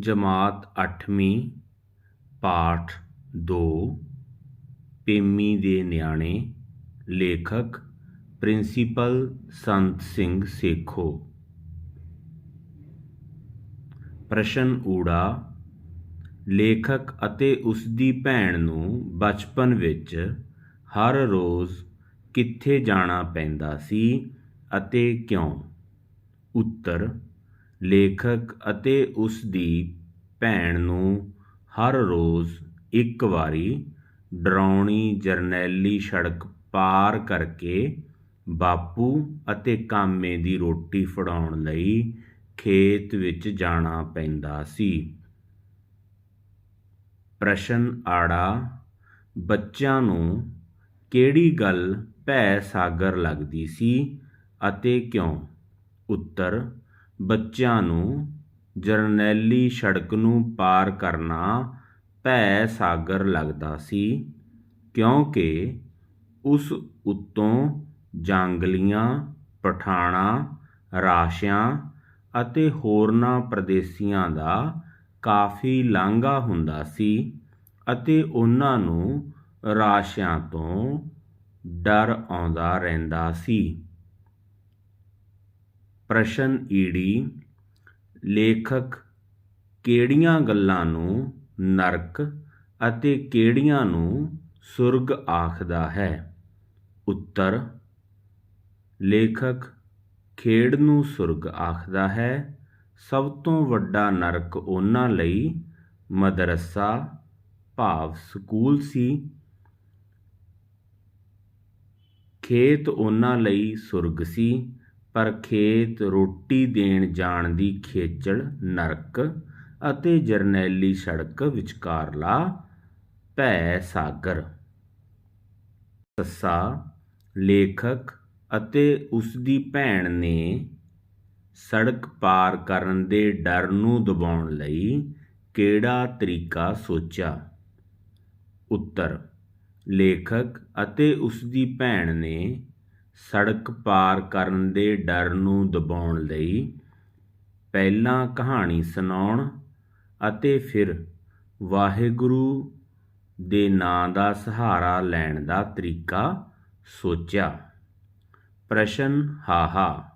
ਜਮਾਤ ਅੱਠਵੀਂ, ਪਾਠ ਦੋ, ਪੇਮੀ ਦੇ ਨਿਆਣੇ, ਲੇਖਕ, ਪ੍ਰਿੰਸੀਪਲ ਸੰਤ ਸਿੰਘ ਸੇਖੋ। ਪ੍ਰਸ਼ਨ ਊੜਾ, ਲੇਖਕ ਅਤੇ ਉਸ ਦੀ ਭੈਣ ਨੂੰ ਬਚਪਨ ਵਿੱਚ ਹਰ ਰੋਜ਼ ਕਿੱਥੇ ਜਾਣਾ ਪੈਂਦਾ ਸੀ ਅਤੇ ਕਿਉਂ? ਉੱਤਰ ਲੇਖਕ ਅਤੇ ਉਸ ਦੀ ਭੈਣ ਨੂੰ ਹਰ ਰੋਜ਼ ਇੱਕ ਵਾਰੀ ਡਰਾਉਣੀ ਜਰਨੈਲੀ ਸੜਕ ਪਾਰ ਕਰਕੇ ਬਾਪੂ ਅਤੇ ਕਾਮੇ ਦੀ ਰੋਟੀ ਫੜਾਉਣ ਲਈ ਖੇਤ ਵਿੱਚ ਜਾਣਾ ਪੈਂਦਾ ਸੀ। ਪ੍ਰਸ਼ਨ ਆੜਾ, ਬੱਚਿਆਂ ਨੂੰ ਕਿਹੜੀ ਗੱਲ ਭੈ ਸਾਗਰ ਲੱਗਦੀ ਸੀ ਅਤੇ ਕਿਉਂ? ਉੱਤਰ ਬੱਚਿਆਂ ਨੂੰ ਜਰਨੈਲੀ ਸੜਕ ਨੂੰ ਪਾਰ ਕਰਨਾ ਭੈ ਸਾਗਰ ਲੱਗਦਾ ਸੀ, ਕਿਉਂਕਿ ਉਸ ਉੱਤੋਂ ਜਾਂਗਲੀਆਂ, ਪਠਾਣਾ, ਰਾਸ਼ਿਆਂ ਅਤੇ ਹੋਰਨਾਂ ਪ੍ਰਦੇਸੀਆਂ ਦਾ ਕਾਫੀ ਲਾਂਘਾ ਹੁੰਦਾ ਸੀ ਅਤੇ ਉਹਨਾਂ ਨੂੰ ਰਾਸ਼ਿਆਂ ਤੋਂ ਡਰ ਆਉਂਦਾ ਰਹਿੰਦਾ ਸੀ। ਪ੍ਰਸ਼ਨ ਈੜੀ, ਲੇਖਕ ਕਿਹੜੀਆਂ ਗੱਲਾਂ ਨੂੰ ਨਰਕ ਅਤੇ ਕਿਹੜੀਆਂ ਨੂੰ ਸੁਰਗ ਆਖਦਾ ਹੈ? ਉੱਤਰ, ਲੇਖਕ ਖੇਡ ਨੂੰ ਸੁਰਗ ਆਖਦਾ ਹੈ। ਸਭ ਤੋਂ ਵੱਡਾ ਨਰਕ ਉਹਨਾਂ ਲਈ ਮਦਰਸਾ, ਭਾਵ ਸਕੂਲ ਸੀ। ਖੇਤ ਉਹਨਾਂ ਲਈ ਸੁਰਗ ਸੀ। ਪਰ ਖੇਤ ਰੋਟੀ ਦੇਣ ਜਾਣ ਦੀ ਖੇਚਲ, ਨਰਕ ਅਤੇ ਜਰਨੈਲੀ ਸੜਕ ਵਿਚਕਾਰਲਾ ਭੈ ਸਾਗਰ। ਸੱਸਾ, ਲੇਖਕ ਅਤੇ ਉਸ ਦੀ ਭੈਣ ਨੇ ਸੜਕ ਪਾਰ ਕਰਨ ਦੇ ਡਰ ਨੂੰ ਦਬਾਉਣ ਲਈ ਕਿਹੜਾ ਤਰੀਕਾ ਸੋਚਿਆ? ਉੱਤਰ, ਲੇਖਕ ਅਤੇ ਉਸ ਦੀ ਭੈਣ ਨੇ ਸੜਕ ਪਾਰ ਕਰਨ ਦੇ ਡਰ ਨੂੰ ਦਬਾਉਣ ਲਈ ਪਹਿਲਾਂ ਕਹਾਣੀ ਸੁਣਾਉਣ ਅਤੇ ਫਿਰ ਵਾਹਿਗੁਰੂ ਦੇ ਨਾਂ ਦਾ ਸਹਾਰਾ ਲੈਣ ਦਾ ਤਰੀਕਾ ਸੋਚਿਆ। ਪ੍ਰਸ਼ਨ ਹਾਹਾ।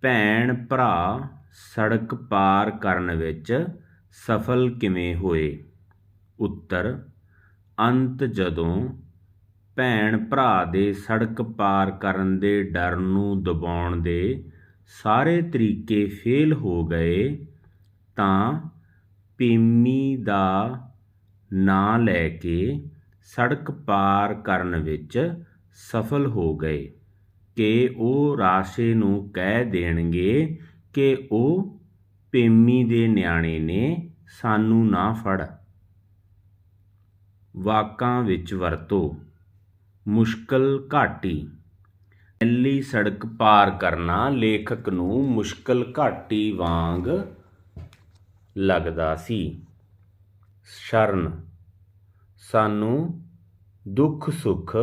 ਭੈਣ ਭਰਾ, ਸੜਕ ਪਾਰ ਕਰਨ ਵਿੱਚ ਸਫਲ ਕਿਵੇਂ ਹੋਏ? ਉੱਤਰ, ਅੰਤ ਜਦੋਂ ਭੈਣ ਭਰਾ ਦੇ ਸੜਕ ਪਾਰ ਕਰਨ ਦੇ ਡਰ ਨੂੰ ਦਬਾਉਣ ਦੇ ਸਾਰੇ ਤਰੀਕੇ ਫੇਲ ਹੋ ਗਏ ਤਾਂ ਪੇਮੀ ਦਾ ਨਾਂ ਲੈ ਕੇ ਸੜਕ ਪਾਰ ਕਰਨ ਵਿੱਚ ਸਫਲ ਹੋ ਗਏ ਕਿ ਉਹ ਰਾਸ਼ੇ ਨੂੰ ਕਹਿ ਦੇਣਗੇ ਕਿ ਉਹ ਪੇਮੀ ਦੇ ਨਿਆਣੇ ਨੇ ਸਾਨੂੰ ਨਾ ਫੜ। ਵਾਕਾਂ ਵਿੱਚ ਵਰਤੋ। ਮੁਸ਼ਕਲ ਘਾਟੀ। ਐਲੀ ਸੜਕ ਪਾਰ ਕਰਨਾ ਲੇਖਕ ਨੂੰ ਮੁਸ਼ਕਲ ਘਾਟੀ ਵਾਂਗ ਲੱਗਦਾ ਸੀ। ਸ਼ਰਨ। ਸਾਨੂੰ ਦੁੱਖ ਸੁੱਖ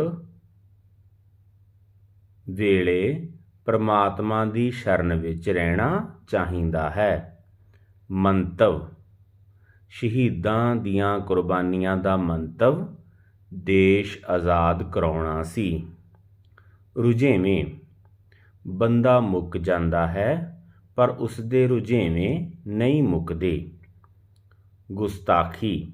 ਵੇਲੇ ਪਰਮਾਤਮਾ ਦੀ ਸ਼ਰਨ ਵਿੱਚ ਰਹਿਣਾ ਚਾਹੀਦਾ ਹੈ। ਮੰਤਵ। ਸ਼ਹੀਦਾਂ ਦੀਆਂ ਕੁਰਬਾਨੀਆਂ ਦਾ ਮੰਤਵ ਦੇਸ਼ ਆਜ਼ਾਦ ਕਰਾਉਣਾ ਸੀ। ਰੁਝੇਵੇਂ ਬੰਦਾ ਮੁੱਕ ਜਾਂਦਾ ਹੈ, ਪਰ ਉਸਦੇ ਰੁਝੇਵੇਂ ਨਹੀਂ ਮੁੱਕਦੇ। ਗੁਸਤਾਖੀ।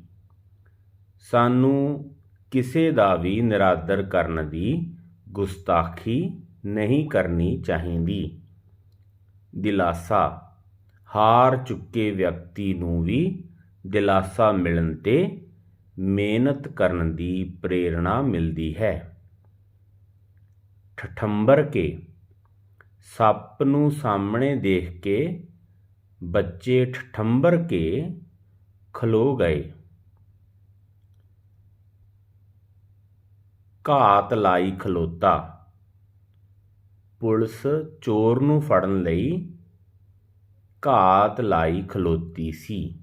ਸਾਨੂੰ ਕਿਸੇ ਦਾ ਵੀ ਨਿਰਾਦਰ ਕਰਨ ਦੀ ਗੁਸਤਾਖੀ ਨਹੀਂ ਕਰਨੀ ਚਾਹੀਦੀ। ਦਿਲਾਸਾ। ਹਾਰ ਚੁੱਕੇ ਵਿਅਕਤੀ ਨੂੰ ਵੀ ਦਿਲਾਸਾ ਮਿਲਣ ਤੇ ਮਿਹਨਤ ਕਰਨ ਦੀ ਪ੍ਰੇਰਣਾ ਮਿਲਦੀ ਹੈ। ਠਠੰਬਰ ਕੇ ਸੱਪ ਨੂੰ ਸਾਹਮਣੇ ਦੇਖ ਕੇ ਬੱਚੇ ਠਠੰਬਰ ਕੇ ਖਲੋ ਗਏ। ਘਾਤ ਲਾਈ ਖਲੋਤਾ। ਪੁਲਿਸ ਚੋਰ ਨੂੰ ਫੜਨ ਲਈ ਘਾਤ ਲਾਈ ਖਲੋਤੀ ਸੀ।